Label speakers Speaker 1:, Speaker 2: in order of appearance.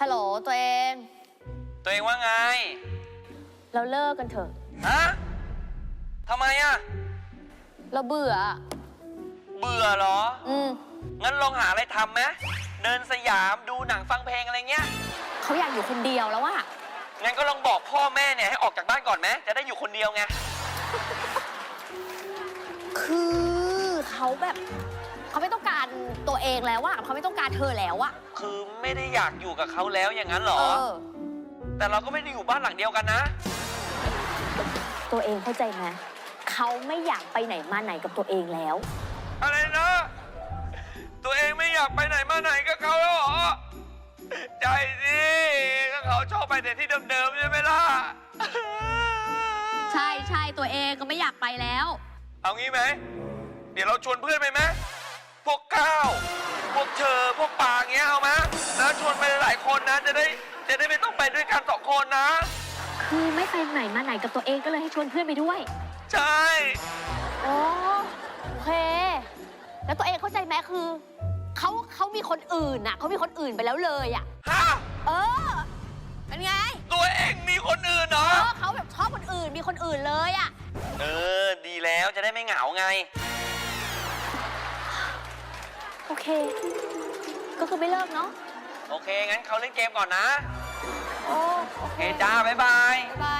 Speaker 1: ฮัลโหลตัวเอง
Speaker 2: ตัวเองว่าไง
Speaker 1: เราเลิกกันเถอะ
Speaker 2: ฮะทำไมอะ
Speaker 1: เราเบื่อ
Speaker 2: เบื่อเหรอ
Speaker 1: อืม
Speaker 2: งั้นลองหาอะไรทำไหมเดินสยามดูหนังฟังเพลงอะไรเงี้ย
Speaker 1: เขาอยากอยู่คนเดียวแล้วอะ
Speaker 2: งั้นก็ลองบอกพ่อแม่เนี่ยให้ออกจากบ้านก่อนไหมจะได้อยู่คนเดียวไง
Speaker 1: คือเขาแบบ เขาไม่ต้องการตัวเองแล้วอะเขาไม่ต้องการเธอแล้วอะ
Speaker 2: คือไม่ได้อยากอยู่กับเขาแล้วอย่างนั้นเหรอ
Speaker 1: เออ
Speaker 2: แต่เราก็ไม่ได้อยู่บ้านหลังเดียวกันนะ
Speaker 1: ตัวเองเข้าใจไหมเขาไม่อยากไปไหนมาไหนกับตัวเองแล้ว
Speaker 2: อะไรนะ ตัวเองไม่อยากไปไหนมาไหนกับเขาแล้วเหรอ ใจสิก็เขาชอบไปแต่ที่เดิมๆใช่ไหมล่ะ
Speaker 1: ใช่ใช่ตัวเองก็ไม่อยากไปแล้ว
Speaker 2: เอางี้ไหม เดี๋ยวเราชวนเพื่อนไปไหมพวกก้าว คนนะ จะได้จะได้ไม่ต้องไปด้วยกันสองคนนะ
Speaker 1: คือไม่ไปไหนมาไหนกับตัวเองก็เลยให้ชวนเพื่อนไปด้วย
Speaker 2: ใช่
Speaker 1: โอ้โอเค แล้วตัวเองเข้าใจไหมคือเขาเขามีคนอื่นน่ะเขามีคนอื่นไปแล้วเลยอะ
Speaker 2: ฮะ
Speaker 1: เออ เป็นไง
Speaker 2: ตัวเองมีคนอื่นเหรอ
Speaker 1: เออเขาแบบชอบคนอื่นมีคนอื่นเลยอะ
Speaker 2: เออ ดีแล้วจะได้ไม่เหงาไง
Speaker 1: โอเค ก็คือไม่เลิกเนาะ
Speaker 2: โอ เค งั้นเขาเล่นเกมก่อนนะ
Speaker 1: โอ้โอ
Speaker 2: โอ
Speaker 1: เค
Speaker 2: เคจ้า บ๊ายบาย
Speaker 1: บ๊ายบาย